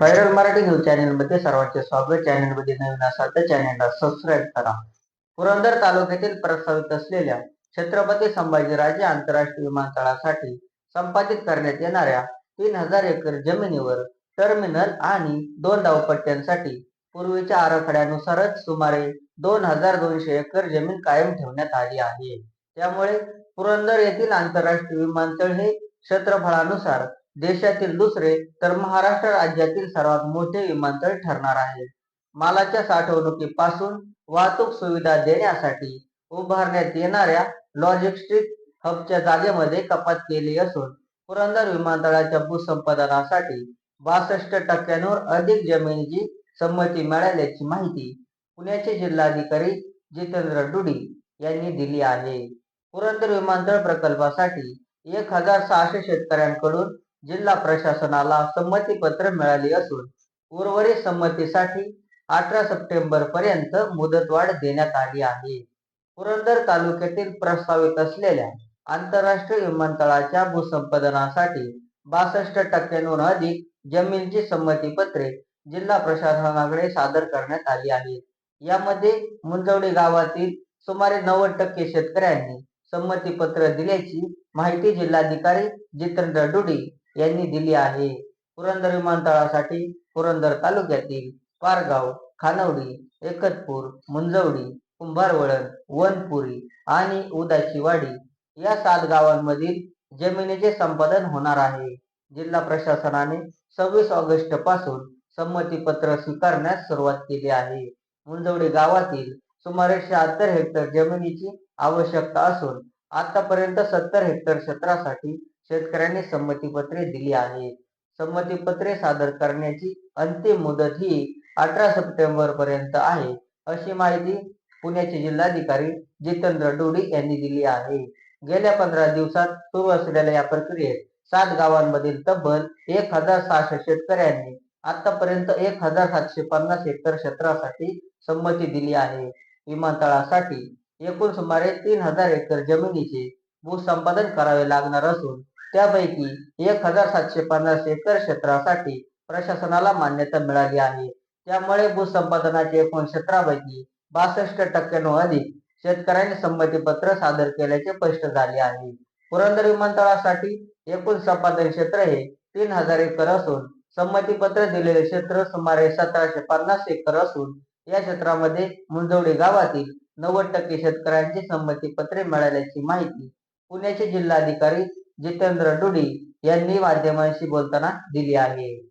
Viral Marathi news चॅनलमध्ये सर्वांचे स्वागत. चॅनलमध्ये नवीन असाल तर चॅनलला सबस्क्राईब करा. पुरंदर तालुक्यातील प्रस्तावित असलेल्या छत्रपती संभाजीराजे आंतरराष्ट्रीय विमानतळासाठी संपादित करण्यात येणाऱ्या तीन हजार एकर जमिनीवर टर्मिनल आणि दोन धावपट्ट्यांसाठी पूर्वीच्या आराखड्यानुसारच सुमारे दोन हजार दोनशे एकर जमीन कायम ठेवण्यात आली आहे. त्यामुळे पुरंदर येथील आंतरराष्ट्रीय विमानतळ हे क्षेत्रफळानुसार देशातील दुसरे तर महाराष्ट्र राज्यातील सर्वात मोठे विमानतळ ठरणार आहे. मालाच्या साठवणुकीपासून वाहतूक सुविधा देण्यासाठी उभारण्यात येणाऱ्या लॉजिस्टिक हबच्या जागेमध्ये कपात केली असून पुरंदर विमानतळाच्या भूसंपादनासाठी बासष्ट टक्क्यांवर अधिक जमिनीची संमती मिळाल्याची माहिती पुण्याचे जिल्हाधिकारी जितेंद्र डुडी यांनी दिली आहे. पुरंदर विमानतळ प्रकल्पासाठी एक हजार सहाशे शेतकऱ्यांकडून जिल्हा प्रशासनाला संमती पत्र मिळाली असून उर्वरित संमतीसाठी अठरा सप्टेंबर पर्यंत मुदतवाढ देण्यात आली आहे. पुरंदर तालुक्यातील प्रस्तावित असलेल्या आंतरराष्ट्रीय विमानतळाच्या भूसंपादनासाठी बासष्ट टक्क्यांहून अधिक जमिनीची संमती पत्रे जिल्हा प्रशासनाकडे सादर करण्यात आली आहेत. यामध्ये मुंजवडी गावातील सुमारे नव्वद टक्के शेतकऱ्यांनी संमती पत्र दिल्याची माहिती जिल्हाधिकारी जितेंद्र डुडी यांनी दिली आहे. पुरंदर विमानतळासाठी पुरंदर तालुक्यातील पारगाव खानवडी एकतपूर मुंजवडी कुंभारवळण वनपुरी आणि उदाचीवाडी या सात गावांमधील जमिनीचे संपादन होणार आहे. जिल्हा प्रशासनाने सव्वीस ऑगस्टपासून संमती पत्र स्वीकारण्यास सुरुवात केली आहे. मुंजवडी गावातील सुमारे शहात्तर हेक्टर जमिनीची आवश्यकता असून आतापर्यंत सत्तर हेक्टर क्षेत्रासाठी शेतकऱ्यांनी संमतीपत्रे दिली आहेत संमतीपत्रे सादर करण्याची अंतिम मुदत ही अठरा सप्टेंबर पर्यंत आहे अशी माहिती पुण्याचे जिल्हाधिकारी जितेंद्र डोडी यांनी दिली आहे. गेल्या पंधरा दिवसात सुरू असलेल्या या प्रक्रियेत सात गावांमधील तब्बल एक हजार सहाशे शेतकऱ्यांनी आतापर्यंत एक हजार सातशे पन्नास हेक्टर क्षेत्रासाठी संमती दिली आहे. विमानतळासाठी एकूण सुमारे तीन हजार एकर जमिनीचे भूसंपादन करावे लागणार असून त्यापैकी एक हजार सातशे पन्नास एकर क्षेत्रासाठी प्रशासनाला मान्यता मिळाली आहे. त्यामुळे भूसंपादनाच्या एकूण क्षेत्रापैकी बासष्ट टक्क्यांहून अधिक शेतकऱ्यांनी संमतीपत्र सादर केल्याचे स्पष्ट झाले आहे. पुरंदर विमानतळासाठी एकूण संपादन क्षेत्र हे तीन हजार एकर असून संमतीपत्र दिलेले क्षेत्र सुमारे सतराशे पन्नास एकर असून या क्षेत्रामध्ये मुंजवडी गावातील नव्वद टक्के शेतकऱ्यांची संमतीपत्रे मिळाल्याची माहिती पुण्याचे जिल्हाधिकारी जितेंद्र डुडी यांनी माध्यमांशी बोलताना दिली आहे.